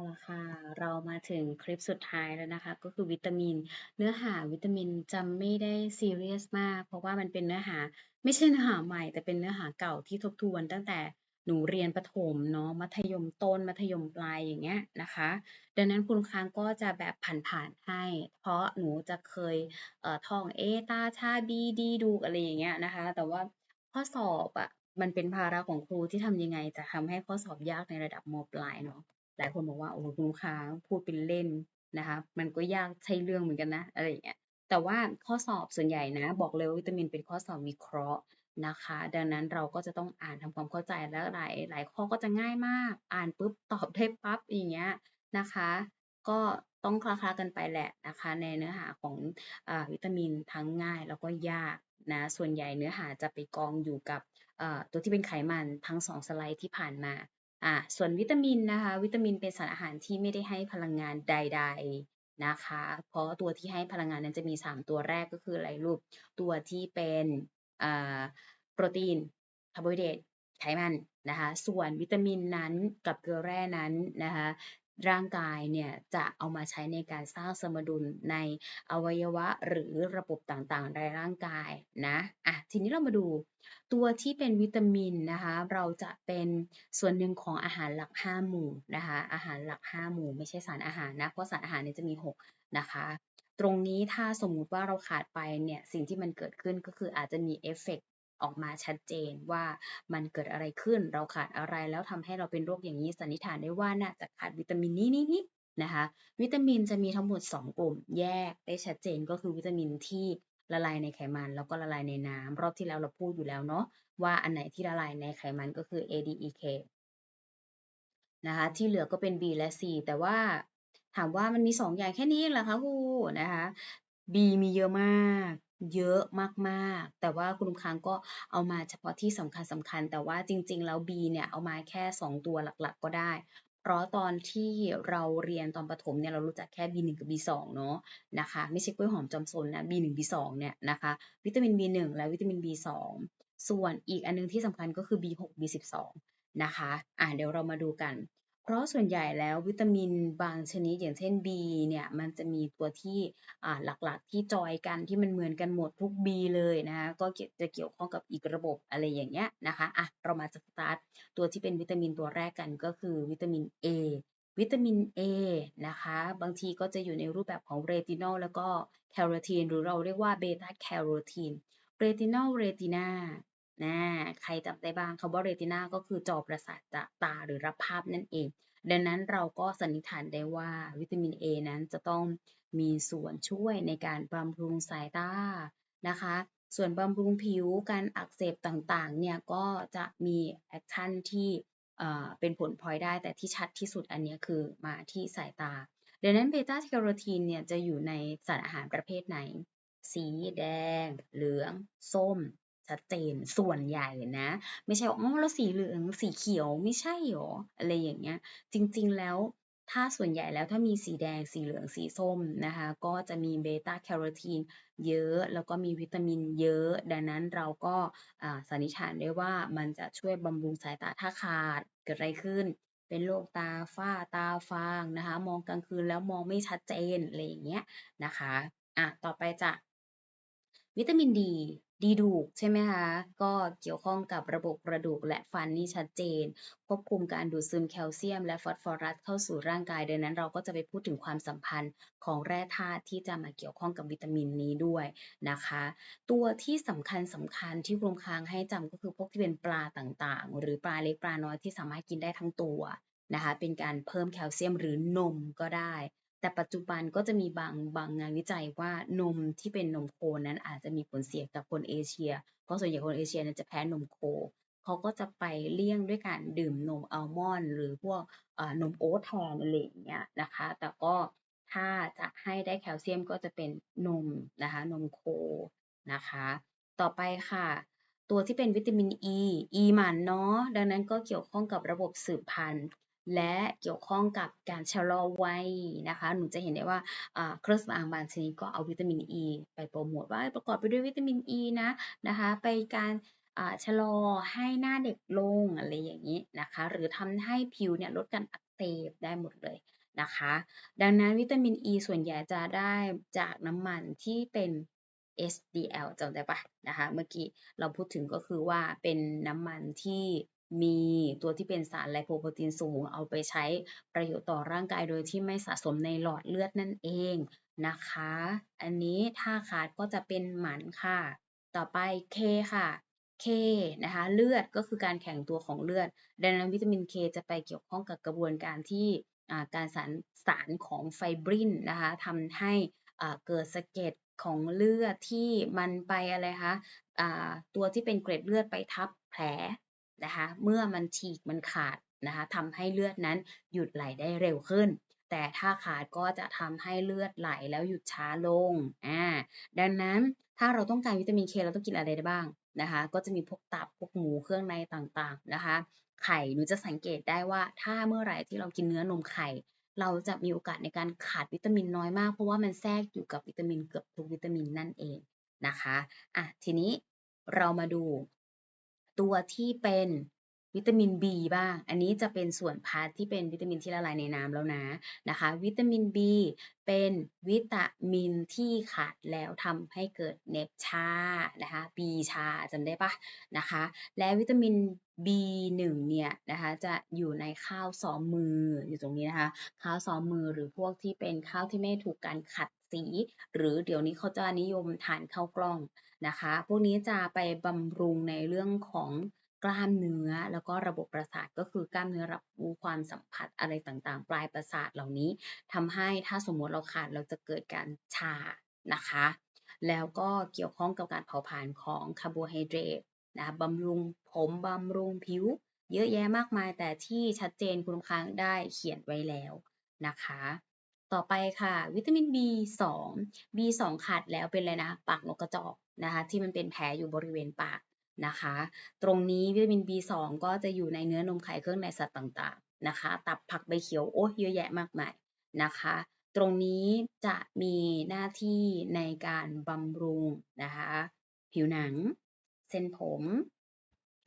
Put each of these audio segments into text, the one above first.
เอาละค่ะ เรามาถึงคลิปสุดท้ายแล้วนะคะ ก็คือวิตามิน เนื้อหาวิตามินจะไม่ได้ซีเรียสมาก เพราะว่ามันเป็นเนื้อหาไม่ใช่เนื้อหาใหม่ แต่เป็นเนื้อหาเก่าที่ทบทวนตั้งแต่หนูเรียนประถมเนาะมัธยมต้น มัธยมปลายอย่างเงี้ยนะคะ ดังนั้นคุณครูก็จะแบบผ่านๆให้ เพราะหนูจะเคยเอ่อท่องเอตาชาบีดีดูอะไรอย่างเงี้ยนะคะ แต่ว่าข้อสอบอะมันเป็นภาระของครูที่ทำยังไงจะทำให้ข้อสอบยากในระดับม.ปลายเนาะ หลายคนบอกว่าโอ้โฮคุณลูกค้าพูดเป็นเล่นนะคะ มันก็ยากใช่เรื่องเหมือนกันนะอะไรอย่างเงี้ยแต่ว่าข้อสอบส่วนใหญ่นะ บอกเลยว่าวิตามินเป็นข้อสอบวิเคราะห์นะคะ ดังนั้นเราก็จะต้องอ่านทำความเข้าใจแล้วหลายหลายข้อก็จะง่ายมาก อ่านปุ๊บตอบได้ปั๊บอย่างเงี้ยนะคะ ก็ต้องคละๆกันไปแหละนะคะ ในเนื้อหาของอวิตามินทั้งง่ายแล้วก็ยากนะส่วนใหญ่เนื้อหาจะไปกองอยู่กับตัวที่เป็นไขมันทั้ง2สไลด์ที่ผ่านมา อ่าส่วนวิตามินนะคะ วิตามินเป็นสารอาหารที่ไม่ได้ให้พลังงานใด ๆนะคะ เพราะตัวที่ให้พลังงานนั้นจะมี 3 ตัวแรกก็คืออะไรรูปตัวที่เป็นอ่าโปรตีนคาร์โบไฮเดรตไขมันนะคะ ส่วนวิตามินนั้นกับเกลือแร่นั้นนะคะ ร่างกายเนี่ยจะเอามาใช้ในการสร้างสมดุลในอวัยวะหรือระบบต่างๆ ในร่างกายนะอะทีนี้เรามาดูตัวที่เป็นวิตามินนะคะเราจะเป็นส่วนหนึ่งของอาหารหลัก 5 หมู่นะคะอาหารหลัก 5 หมู่ ไม่ใช่สารอาหารนะเพราะสารอาหารเนี่ยจะมี 6 นะคะตรงนี้ถ้าสมมุติว่าเราขาดไปเนี่ยสิ่งที่มันเกิดขึ้นก็คืออาจจะมีเอฟเฟกต์ ออกมาชัดเจนว่ามันเกิดอะไรขึ้น เราขาดอะไรแล้วทำให้เราเป็นโรคอย่างงี้สันนิษฐานได้ว่าน่าจะขาดวิตามินนี้ๆๆนะคะวิตามินจะมีทั้งหมด 2 กลุ่ม แยกได้ชัดเจนก็คือวิตามินที่ละลายในไขมันแล้วก็ละลายในน้ำรอบที่แล้วเราพูดอยู่แล้วเนาะว่าอันไหนที่ละลายในไขมันก็คือ A D E K นะคะที่เหลือก็เป็น B และ C แต่ว่าถามว่ามันมี 2 อย่างแค่นี้เองเหรอคะครู?นะคะ B มีเยอะมาก เยอะมากๆ แต่ว่าคุณลูกค้าก็เอามาเฉพาะที่สำคัญๆแต่ว่าจริง ๆ แล้ว B เนี่ยเอามาแค่ 2 ตัวหลักๆ ก็ได้ เพราะตอนที่เราเรียนตอนประถมเนี่ยเรารู้จักแค่ B1 กับ B2 เนาะนะคะ ไม่ใช่กล้วยหอมจอมซนนะ B1 B2 เนี่ยนะคะ วิตามิน B1 และวิตามิน B2 ส่วนอีกอันหนึ่งที่สำคัญก็คือ B6 B12 นะคะ อ่าเดี๋ยวเรามาดูกัน ราะส่วนใหญ่แล้ววิตามินบางชนิดอย่างเช่น B เนี่ยมันจะมีตัวที่หลักๆที่จอยกันที่มันเหมือนกันหมดทุก B เลยนะคะก็จะเกี่ยวข้องกับอีกระบบอะไรอย่างเงี้ยนะคะอะเรามาสตาร์ตตัวที่เป็นวิตามินตัวแรกกันก็คือวิตามิน A วิตามิน A นะคะ บางทีก็จะอยู่ในรูปแบบของ Retinol แล้วก็ Carotene หรือเราเรียกว่า Beta Carotene Retinol Retina อา ใครจำได้บ้างคำว่า Retina ก็คือจอประสาทตาหรือรับภาพนั่นเอง ดังนั้นเราก็สันนิษฐานได้ว่าวิตามิน A นั้นจะต้องมีส่วนช่วยในการบำรุงสายตานะคะ ส่วนบำรุงผิวการอักเสบต่างๆเนี่ยก็จะมีแอกชันที่เป็นผลพลอยได้แต่ที่ชัดที่สุดอันนี้คือมาที่สายตาดังนั้น Beta Carotene เนี่ยจะอยู่ในสารอาหารประเภทไหน สีแดง เหลือง ส้ม ชัดเจนส่วนใหญ่นะ ไม่ใช่ว่าอ๋อแล้วสีเหลืองสีเขียวไม่ใช่เหรอ?อะไรอย่างเงี้ย จริง ๆ แล้วถ้าส่วนใหญ่แล้วถ้ามีสีแดงสีเหลืองสีส้มนะคะ ก็จะมี Beta Carotene เยอะ แล้วก็มีวิตามินเยอะ ดังนั้นเราก็อ่าสันนิษฐานได้ว่ามันจะช่วยบำรุงสายตาถ้าขาดเกิดอะไรขึ้น เป็นโรคตาฝ้าตาฟางนะคะ มองกลางคืนแล้วมองไม่ชัดเจนอะไรอย่างเงี้ยนะคะอะต่อไปจะวิตามิน D ดีดูกใช่ไหมคะ ก็เกี่ยวข้องกับระบบกระดูกและฟันนี่ชัดเจน ควบคุมการดูดซึมแคลเซียมและฟอสฟอรัสเข้าสู่ร่างกายดังนั้นเราก็จะไปพูดถึงความสัมพันธ์ของแร่ธาตุที่จะมาเกี่ยวข้องกับวิตามินนี้ด้วยนะคะ ตัวที่สำคัญๆที่รวมค้างให้จำก็คือพวกที่เป็นปลาต่างๆ หรือปลาเล็กปลาน้อยที่สามารถกินได้ทั้งตัวนะคะ เป็นการเพิ่มแคลเซียมหรือนมก็ได้ แต่ปัจจุบันก็จะมีบางบางงานวิจัยว่านมที่เป็นนมโคนั้นอาจจะมีผลเสียกับคนเอเชีย เพราะส่วนใหญ่คนเอเชียนี่ยจะแพ้นมโค เขาก็จะไปเลี่ยงด้วยการดื่มนมอัลมอนด์หรือพวกนมโอ๊ตแทนอะไรอย่างเงี้ยนะคะ แต่ก็ถ้าจะให้ได้แคลเซียมก็จะเป็นนมนะคะนมโคนะคะ ต่อไปค่ะ ตัวที่เป็นวิตามินอ E E หมันเนาะดังนั้นก็เกี่ยวข้องกับระบบสืบพันธุ์ และเกี่ยวข้องกับการชะลอวัยนะคะ หนูจะเห็นได้ว่าเครื่องสำอางบางชนิดก็เอาวิตามิน E ไปโพรโมตว่าประกอบไปด้วยวิตามิน E นะนะคะ ไปการชะลอให้หน้าเด็กลงอะไรอย่างงี้นะคะ หรือทำให้ผิวเนี่ยลดการอักเตปได้หมดเลยนะคะ ดังนั้นวิตามิน E ส่วนใหญ่จะได้จากน้ำมันที่เป็น HDL จำได้ปะนะคะ เมื่อกี้เราพูดถึงก็คือว่าเป็นน้ำมันที่ มีตัวที่เป็นสารไลโปโปรตีนสูง เอาไปใช้ประโยชน์ต่อร่างกายโดยที่ไม่สะสมในหลอดเลือดนั่นเองนะคะ อันนี้ถ้าขาดก็จะเป็นหมันค่ะ ต่อไป K ค่ะ K นะคะเลือดก็คือการแข็งตัวของเลือด ดังนั้นวิตามิน K จะไปเกี่ยวข้องกับกระบวนการที่การสารสารของไฟบรินนะคะทำให้เกิดสะเก็ดของเลือดที่มันไปอะไรคะตัวที่เป็นเกร็ดเลือดไปทับแผล นะคะเมื่อมันฉีกมันขาดนะคะทำให้เลือดนั้นหยุดไหลได้เร็วขึ้น แต่ถ้าขาดก็จะทำให้เลือดไหลแล้วหยุดช้าลงอ่าดังนั้นถ้าเราต้องการวิตามินเคเราต้องกินอะไรได้บ้างนะคะก็จะมีพวกตับพวกหมูเครื่องในต่างๆนะคะไข่หนูจะสังเกตได้ว่าถ้าเมื่อไหร่ที่เรากินเนื้อนมไข่ เราจะมีโอกาสในการขาดวิตามินน้อยมาก เพราะว่ามันแทรกอยู่กับวิตามินเกือบทุกวิตามินนั่นเองนะคะอะทีนี้เรามาดู ตัวที่เป็นวิตามิน B บ้าง อันนี้จะเป็นส่วนพาร์ทที่เป็นวิตามินที่ละลายในน้ำแล้วนะนะคะ วิตามิน B เป็นวิตามินที่ขาดแล้วทำให้เกิดเนบชานะคะ B ชาจำได้ปะนะคะ และวิตามิน B1 เนี่ยนะคะจะอยู่ในข้าวซ้อมมืออยู่ตรงนี้นะคะ ข้าวซ้อมมือหรือพวกที่เป็นข้าวที่ไม่ถูกการขัด สี หรือเดี๋ยวนี้เขาจะนิยมทานข้าวกล้องนะคะ พวกนี้จะไปบำรุงในเรื่องของกล้ามเนื้อแล้วก็ระบบประสาทก็คือกล้ามเนื้อรับรู้ความสัมผัสอะไรต่างๆ ปลายประสาทเหล่านี้ทำให้ถ้าสมมติเราขาดเราจะเกิดการชานะคะ แล้วก็เกี่ยวข้องกับการเผาผลาญของคาร์โบไฮเดรตนะบำรุงผมบำรุงผิว เยอะแยะมากมายแต่ที่ชัดเจนคุณค้างได้เขียนไว้แล้วนะคะ ต่อไปค่ะ วิตามิน B2 B2 ขาดแล้วเป็นอะไรนะ ปากนกกระจอกนะคะที่มันเป็นแผลอยู่บริเวณปากนะคะ ตรงนี้วิตามิน B2 ก็จะอยู่ในเนื้อนมไข่เครื่องในสัตว์ต่างๆนะคะ ตับผักใบเขียวโอ้เยอะแยะมากมายนะคะ ตรงนี้จะมีหน้าที่ในการบำรุงนะคะผิวหนัง เส้นผม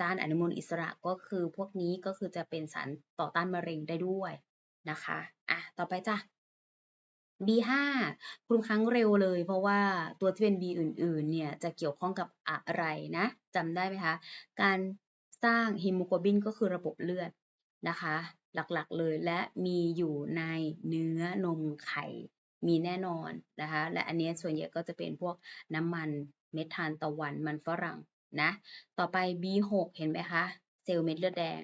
ต้านอนุมูลอิสระก็คือพวกนี้ก็คือจะเป็นสารต่อต้านมะเร็งได้ด้วยนะคะอะต่อไปจ้ะ B5 คุณครั้งเร็วเลย เพราะว่าตัวที่เป็น B อื่นๆ เนี่ยจะเกี่ยวข้องกับอะไรนะจำได้ไหมคะ การสร้างฮีโมโกลบินก็คือระบบเลือดนะคะ หลักๆเลยและมีอยู่ในเนื้อนมไข่มีแน่นอนนะคะ และอันนี้ส่วนใหญ่ก็จะเป็นพวกน้ำมันเม็ดทานตะวันมันฝรั่งนะ ต่อไป B6 เห็นไหมคะ เซลล์เม็ดเลือดแดง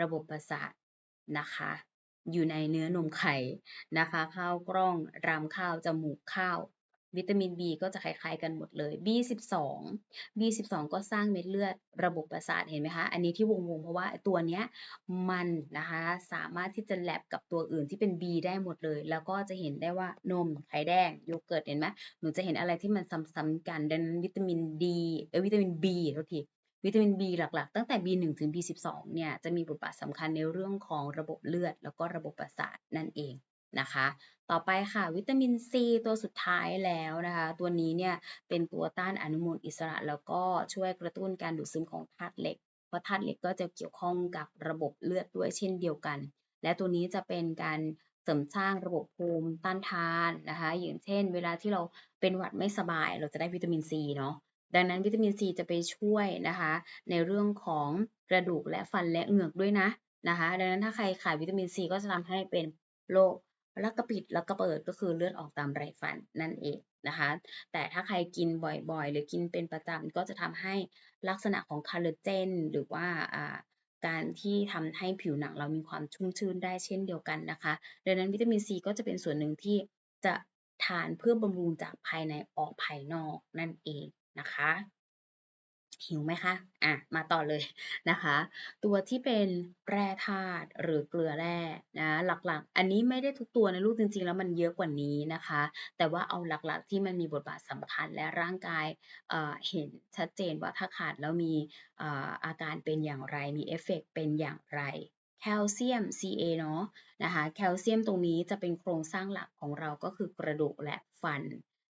ระบบประสาทนะคะ อยู่ในเนื้อนมไข่นะคะ ข้าวกล้องรำข้าว จมูกข้าว วิตามิน B ก็จะคล้ายๆกันหมดเลย B12 B12 ก็สร้างเม็ดเลือดระบบประสาทเห็นไหมคะ อันนี้ที่วงๆเพราะว่าตัวเนี้ยมันนะคะสามารถที่จะแลบกับตัวอื่นที่เป็น B ได้หมดเลย แล้วก็จะเห็นได้ว่านมไข่แดงโยเกิร์ตเห็นไหมหนูจะเห็นอะไรที่มันซ้ำๆกันดังนั้นวิตามิน D เออวิตามิน B ทุกที วิตามิน B หลักๆ ตั้งแต่ B1 ถึง B12 เนี่ยจะมีบทบาทสำคัญในเรื่องของระบบเลือด แล้วก็ระบบประสาทนั่นเองนะคะ ต่อไปค่ะวิตามิน C ตัวสุดท้ายแล้วนะคะ ตัวนี้เนี่ยเป็นตัวต้านอนุมูลอิสระ แล้วก็ช่วยกระตุ้นการดูดซึมของธาตุเหล็ก เพราะธาตุเหล็กก็จะเกี่ยวข้องกับระบบเลือดด้วยเช่นเดียวกัน และตัวนี้จะเป็นการเสริมสร้างระบบภูมิต้านทานนะคะ อย่างเช่น เวลาที่เราเป็นหวัดไม่สบาย เราจะได้วิตามินซีเนาะ ดังนั้นวิตามินซีจะไปช่วยนะคะ ในเรื่องของกระดูกและฟันและเหงือกด้วยนะนะคะ ดังนั้นถ้าใครขาดวิตามินซีก็จะทำให้เป็นโรคลักกระปิดลักกระเปิดก็คือเลือดออกตามไรฟันนั่นเองนะคะ แต่ถ้าใครกินบ่อยๆ หรือกินเป็นประจำก็จะทำให้ลักษณะของคาร์ลเจนหรือว่าการที่ทำให้ผิวหนังเรามีความชุ่มชื้นได้เช่นเดียวกันนะคะ ดังนั้นวิตามินซีก็จะเป็นส่วนหนึ่งที่จะทานเพื่อบำรุงจากภายในออกภายนอกนั่นเอง นะคะหิวไหมคะ อะ มาต่อเลยนะคะ ตัวที่เป็นแร่ธาตุหรือเกลือแร่นะ หลักๆ อันนี้ไม่ได้ทุกตัวในลูกจริงๆ แล้วมันเยอะกว่านี้นะคะ แต่ว่าเอาหลักๆ ที่มันมีบทบาทสำคัญและร่างกายเเห็นชัดเจนว่าถ้าขาดแล้วมีอาการเป็นอย่างไร มีเอฟเฟกเป็นอย่างไร แคลเซียม Ca เนาะนะคะ แคลเซียมตรงนี้จะเป็นโครงสร้างหลักของเราก็คือกระดูกและฟัน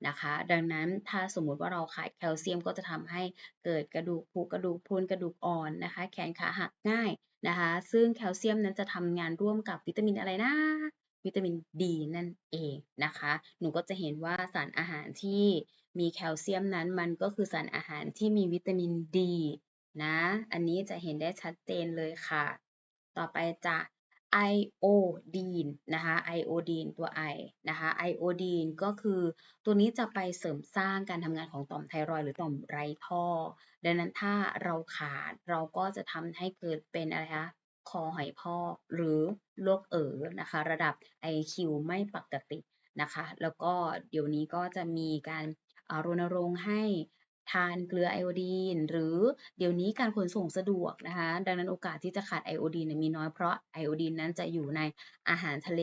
นะคะ ดังนั้นถ้าสมมุติว่าเราขาดแคลเซียมก็จะทำให้เกิดกระดูกผุกระดูกพรุนกระดูกอ่อนนะคะ แขนขาหักง่ายนะคะ ซึ่งแคลเซียมนั้นจะทำงานร่วมกับวิตามินอะไรนะวิตามินดีนั่นเองนะคะ หนูก็จะเห็นว่าสารอาหารที่มีแคลเซียมนั้นมันก็คือสารอาหารที่มีวิตามินดีนะ อันนี้จะเห็นได้ชัดเจนเลยค่ะ ต่อไปจะ ไอโอดีนนะคะไอโอดีนตัว I นะคะไอโอดีนก็คือตัวนี้จะไปเสริมสร้างการทำงานของต่อมไทรอยหรือต่อมไรท่อ ดังนั้นถ้าเราขาดเราก็จะทำให้เกิดเป็นอะไรคะคอหอยพอกหรือโรคเอ๋อนะคะ ระดับ IQ ไม่ปกตินะคะ แล้วก็เดี๋ยวนี้ก็จะมีการรณรงค์ให้ ทานเกลือไอโอดีน หรือเดี๋ยวนี้การขนส่งสะดวกนะคะดังนั้นโอกาสที่จะขาดไอโอดีนมีน้อยเพราะไอโอดีนนั้นจะอยู่ในอาหารทะเล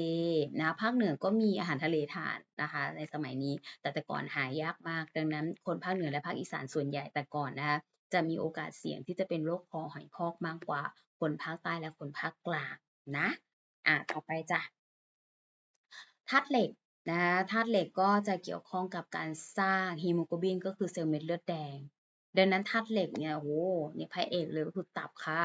นะภาคเหนือก็มีอาหารทะเลทานนะคะในสมัยนี้แต่แต่ก่อนหายากมาก ดังนั้นคนภาคเหนือและภาคอีสานส่วนใหญ่แต่ก่อนนะคะจะมีโอกาสเสี่ยงที่จะเป็นโรคคอหอยพอกมากกว่าคนภาคใต้และคนภาคกลางนะอะต่อไปจ้ะธาตุเหล็ก นะคะธาตุเหล็กก็จะเกี่ยวข้องกับการสร้างฮีโมโกลบินก็คือเซลล์เม็ดเลือดแดง ดังนั้นธาตุเหล็กเนี่ยโอ้โหนี่พระเอกเลยก็คือตับค่ะ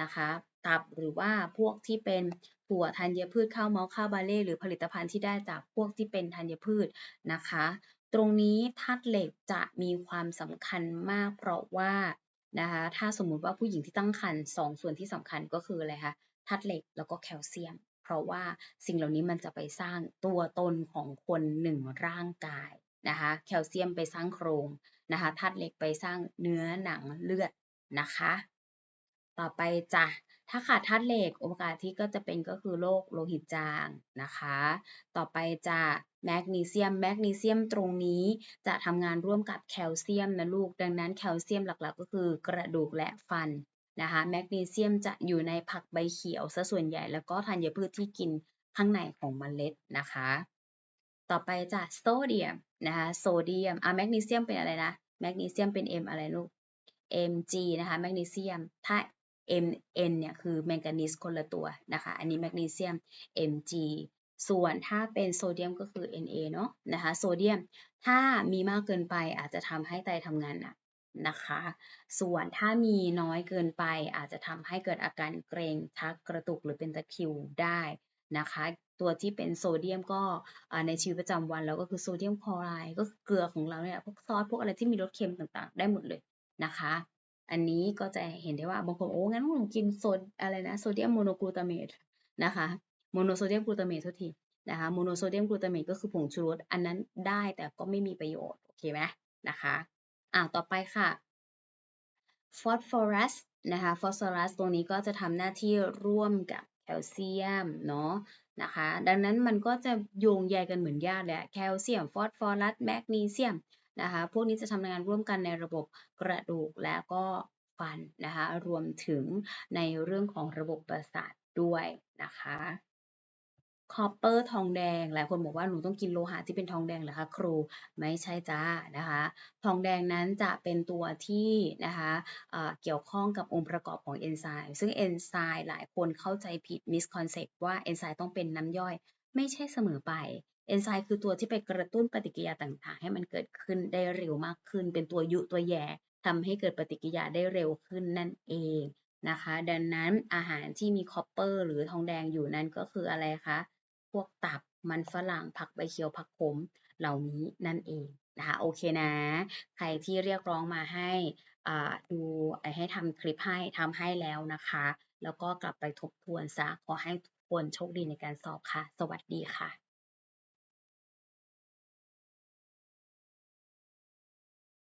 นะคะตับหรือว่าพวกที่เป็นถั่วธัญพืชข้าวเมาข้าวบาเล่หรือผลิตภัณฑ์ที่ได้จากพวกที่เป็นธัญพืชนะคะ ตรงนี้ธาตุเหล็กจะมีความสำคัญมาก เพราะว่านะคะถ้าสมมุติว่าผู้หญิงที่ตั้งครรภ์สองส่วนที่สำคัญก็คืออะไรคะธาตุเหล็กแล้วก็แคลเซียม เพราะว่าสิ่งเหล่านี้มันจะไปสร้างตัวตนของคนหนึ่งร่างกายนะคะแคลเซียมไปสร้างโครงนะคะธาตุเหล็กไปสร้างเนื้อหนังเลือดนะคะ ต่อไปจ้ะถ้าขาดธาตุเหล็กโอกาสที่ก็จะเป็นก็คือโรคโลหิตจางนะคะ ต่อไปจะแมกนีเซียมแมกนีเซียมตรงนี้จะทำงานร่วมกับแคลเซียมนะลูก ดังนั้นแคลเซียมหลักๆ ก็คือกระดูกและฟัน นะคะแมกนีเซียมจะอยู่ในผักใบเขียวซะส่วนใหญ่แล้วก็ธัญพืชที่กินข้างในของเมล็ดนะคะ ต่อไปจะโซเดียมนะคะโซเดียมอะแมกนีเซียมเป็นอะไรนะแมกนีเซียมเป็น M อะไรลูก Mg นะคะแมกนีเซียมถ้า Mn เนี่ยคือแมงกานีสคนละตัวนะคะ อันนี้แมกนีเซียม Mg ส่วนถ้าเป็นโซเดียมก็คือ Na เนาะนะคะโซเดียมถ้ามีมากเกินไปอาจจะทำให้ไตทำงานหนัก นะคะ ส่วนถ้ามีน้อยเกินไปอาจจะทำให้เกิดอาการเกรงชักกระตุกหรือเป็นตะคริวได้นะคะ ตัวที่เป็นโซเดียมก็ในชีวิตประจำวันเราก็คือโซเดียมคลอไรด์ก็เกลือของเราเนี่ยพวกซอสพวกอะไรที่มีรสเค็มต่างๆ ได้หมดเลยนะคะ อันนี้ก็จะเห็นได้ว่าบางคนโอ้งั้นผมกินโซดอะไรนะโซเดียมโมโนกลูตาเมตนะคะโมโนโซเดียมกลูตาเมตทุกทีนะคะโมโนโซเดียมกลูตาเมตก็คือผงชูรสอันนั้นได้แต่ก็ไม่มีประโยชน์ โอเคไหมนะคะ อ่าต่อไปค่ะฟอสฟอรัสนะคะฟอสฟอรัสตรงนี้ก็จะทำหน้าที่ร่วมกับแคลเซียมเนาะนะคะ ดังนั้นมันก็จะโยงใยกันเหมือนญาติแหละแคลเซียมฟอสฟอรัสแมกนีเซียมนะคะพวกนี้จะทำงานร่วมกันในระบบกระดูกและก็ฟันนะคะรวมถึงในเรื่องของระบบประสาทด้วยนะคะ คอปเปอร์ทองแดง หลายคนบอกว่าหนูต้องกินโลหะที่เป็นทองแดงเหรอคะครูไม่ใช่จ้านะคะ ทองแดงนั้นจะเป็นตัวที่นะคะเกี่ยวข้องกับองค์ประกอบของเอนไซม์ซึ่งเอนไซม์หลายคนเข้าใจผิดมิสคอนเซปต์ว่าเอนไซม์ต้องเป็นน้ำย่อย ไม่ใช่เสมอไปเอนไซม์คือตัวที่ไปกระตุ้นปฏิกิริยาต่างๆ ให้มันเกิดขึ้นได้เร็วมากขึ้น เป็นตัวยุตัวแย่ทำให้เกิดปฏิกิริยาได้เร็วขึ้นนั่นเองนะคะ ดังนั้นอาหารที่มีคอปเปอร์หรือทองแดงอยู่นั้นก็คืออะไรคะ พวกตับ มันฝรั่ง ผักใบเขียว ผักขม เหล่านี้นั่นเองนะคะ โอเคนะ ใครที่เรียกร้องมาให้ดูให้ทำคลิปให้ทำให้แล้วนะคะ แล้วก็กลับไปทบทวนซะ ขอให้ทุกคนโชคดีในการสอบค่ะ สวัสดีค่ะ